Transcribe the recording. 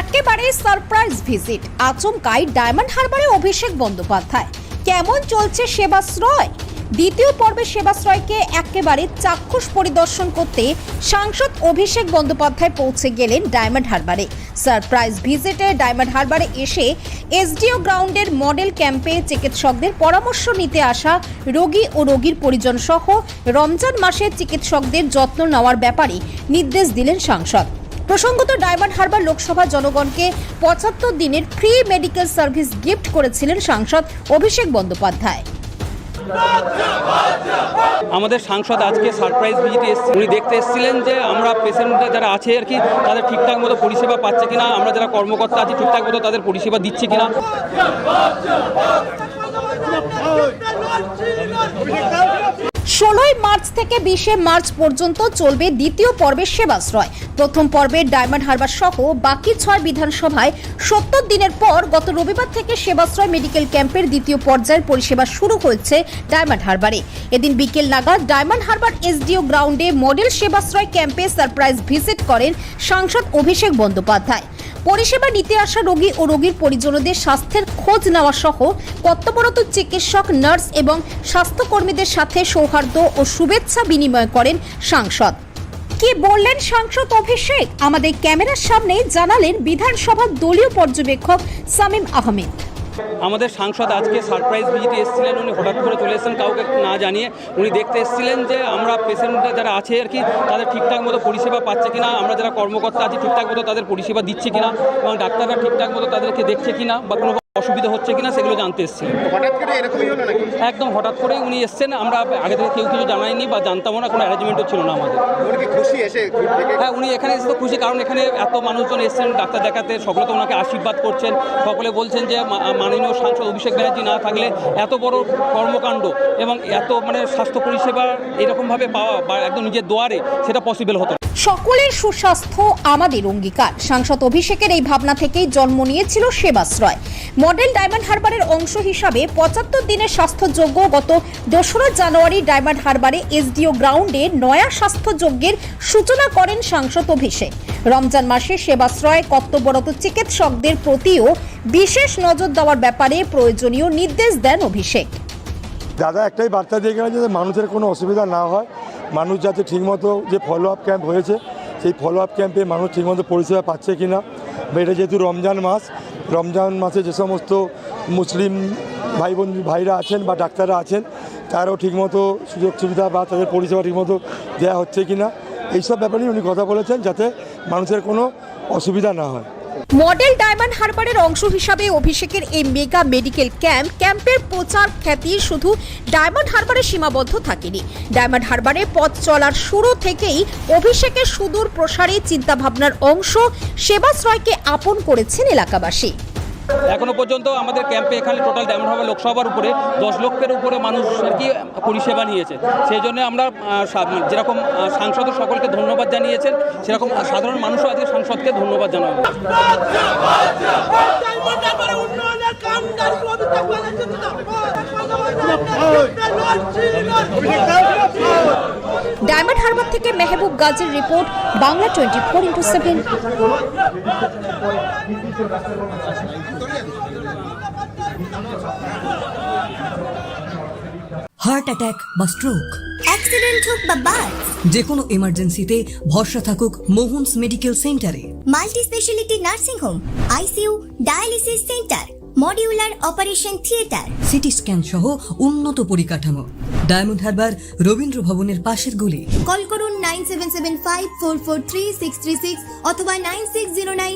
একেবারে surprise visit আচমকাই Diamond হারবারে অভিষেক বন্দ্যোপাধ্যায়। কেমন চলছে সেবাশ্রয় দ্বিতীয় পর্বে সেবাশ্রয়কে একেবারে চাক্ষুষ পরিদর্শন করতে সাংসদ অভিষেক বন্দ্যোপাধ্যায় পৌঁছে গেলেন ডায়মন্ড হারবারে। সারপ্রাইজ ভিজিটে ডায়মন্ড হারবারে এসে এসডিও গ্রাউন্ডের মডেল ক্যাম্পে চিকিৎসকদের পরামর্শ নিতে আসা রোগী ও রোগীর পরিজন সহ রমজান মাসে চিকিৎসকদের যত্ন নেওয়ার ব্যাপারে নির্দেশ দিলেন সাংসদ। প্রসঙ্গত ডায়মন্ড হারবার লোকসভা জনগণকে পঁচাত্তর দিনের ফ্রি মেডিকেল সার্ভিস গিফট করেছিলেন সাংসদ অভিষেক বন্দ্যোপাধ্যায়। আমাদের সাংসদ আজকে সারপ্রাইজ ভিজিটে এসেছেন উনি দেখতে এসেছিলেন যে আমরা পেশেন্টরা যারা আছে আর কি তাদের ঠিকঠাক মতো পরিষেবা পাচ্ছে কিনা আমরা যারা কর্মকর্তা আছি ঠিকঠাক মতো তাদের পরিষেবা দিচ্ছে কিনা ষোলোই মার্চ থেকে বিশে মার্চ পর্যন্ত চলবে দ্বিতীয় পর্বের সেবাশ্রয়। প্রথম পর্বের ডায়মন্ড হারবার সহ বাকি ছয় বিধানসভায় সত্তর দিনের পর গত রবিবার থেকে সেবাশ্রয় মেডিকেল ক্যাম্পের দ্বিতীয় পর্যায়ের পরিষেবা শুরু হয়েছে ডায়মন্ড হারবারে। এদিন বিকেল নাগাদ ডায়মন্ড হারবার এসডিও গ্রাউন্ডে মডেল সেবাশ্রয় ক্যাম্পে সারপ্রাইজ ভিজিট করেন সাংসদ অভিষেক বন্দ্যোপাধ্যায়। পরিষেবা নিতে আসা রোগী ও রোগীর পরিজনদের স্বাস্থ্যের খোঁজ নেওয়া সহ কর্তব্যরত চিকিৎসক, নার্স এবং স্বাস্থ্যকর্মীদের সাথে সৌহার্দ্য ও শুভেচ্ছা বিনিময় করেন সাংসদ। কি বললেন সাংসদ অভিষেক? আমাদের ক্যামেরার সামনে জানালেন বিধানসভার দলীয় পর্যবেক্ষক সামিম আহমেদ। আমাদের সাংসদ আজকে সারপ্রাইজ ভিজিটে এসেছিলেন, উনি হঠাৎ করে চলে এসেছেন, কাউকে না জানিয়ে উনি দেখতে এসেছিলেন যে আমরা পেশেন্টরা যারা আছে আর কি, তাদের ঠিকঠাক মতো পরিষেবা পাচ্ছে কিনা, আমরা যারা কর্মকর্তা আছি ঠিকঠাক মতো তাদের পরিষেবা দিচ্ছে কিনা, এবং ডাক্তাররা ঠিকঠাক মতো তাদেরকে দেখছে কিনা, বা কোনো অসুবিধা হচ্ছে কিনা সেগুলো জানতে নাকি? একদম হঠাৎ করে উনি এসেছেন। আমরা আগে থেকে কেউ কিছু জানাইনি বা জানতামও না কোনো অ্যারেঞ্জমেন্টও ছিল না আমাদের। হ্যাঁ উনি এখানে এসে তো খুশি কারণ এখানে এত মানুষজন এসেছেন ডাক্তার দেখাতে সকলে তো ওনাকে আশীর্বাদ করছেন। সকলে বলছেন যে মাননীয় সাংসদ অভিষেক ব্যানার্জি না থাকলে এত বড় কর্মকাণ্ড এবং এত মানে স্বাস্থ্য পরিষেবা এরকমভাবে পাওয়া বা একদম নিজের দোয়ারে সেটা পসিবল হতো না। সকলের সুস্বাস্থ্য আমাদের অঙ্গীকার। সাংসদ অভিষেকের এই ভাবনা থেকেই জন্ম নিয়েছিল সেবাশ্রয়। মডেল ডায়মন্ড হারবারের অংশ হিসাবে পঁচাত্তর দিনের স্বাস্থ্যযোগ্য গত দোসরা জানুয়ারি ডায়মন্ড হারবারে এসডিও গ্রাউন্ডে নয়া স্বাস্থ্যযজ্ঞের সূচনা করেন সাংসদ অভিষেক। রমজান মাসে সেবাশ্রয় কর্তব্যরত চিকিৎসকদের প্রতিও বিশেষ নজর দেওয়ার ব্যাপারে প্রয়োজনীয় নির্দেশ দেন অভিষেক। দাদা, একটাই বার্তা দিয়ে গেলেন যাতে মানুষের কোনো অসুবিধা না হয়। মানুষ যাতে ঠিকমতো যে ফলো আপ ক্যাম্প হয়েছে, সেই ফলো আপ ক্যাম্পে মানুষ ঠিকমতো পরিষেবা পাচ্ছে কি না বা এটা যেহেতু রমজান মাস, রমজান মাসে যে সমস্ত মুসলিম ভাই বোন ভাইরা আছেন বা ডাক্তাররা আছেন, তারাও ঠিকমতো সুযোগ সুবিধা বা তাদের পরিষেবা ঠিকমতো দেওয়া হচ্ছে কি না এইসব ব্যাপারে উনি কথা বলেছেন যাতে মানুষের কোনো অসুবিধা না হয়। মডেল ডায়মন্ড হারবারের অংশ হিসাবে অভিষেকের এই মেগা মেডিকেল ক্যাম্প, ক্যাম্পের প্রচার খ্যাতি শুধু ডায়মন্ড হারবারে সীমাবদ্ধ থাকেনি। ডায়মন্ড হারবারে পথ চলার শুরু থেকেই অভিষেকের সুদূর প্রসারে চিন্তাভাবনার অংশ সেবাশ্রয়কে আপন করেছেন এলাকাবাসী। এখনও পর্যন্ত আমাদের ক্যাম্পে এখানে টোটাল ডায়মন্ড হারবার লোকসভার উপরে দশ লক্ষের উপরে মানুষ আর কি পরিষেবা নিয়েছে। সেই জন্য আমরা যেরকম আহ, সাংসদ সকলকে ধন্যবাদ জানিয়েছেন সেরকম সাধারণ মানুষও আজকে সাংসদকে ধন্যবাদ জানাব কামদার কবিতা ডায়মন্ড হারবার থেকে মেহবুব গাজীর report Bangla twenty four into seven heart attack বা স্ট্রোক অ্যাক্সিডেন্ট হোক বা বাস। যে কোনো এমার্জেন্সিতে ভরসা থাকুক মোহনস মেডিকেল সেন্টারে। Multi speciality nursing home ICU dialysis centre modular operation theatre CT scan সহ উন্নত পরিকাঠামো। ডায়মন্ড হারবার রবীন্দ্র ভবনের পাশের গলি। কল করুন nine seven seven five four four three six three six অথবা নাইন সিক্স জিরো নাইন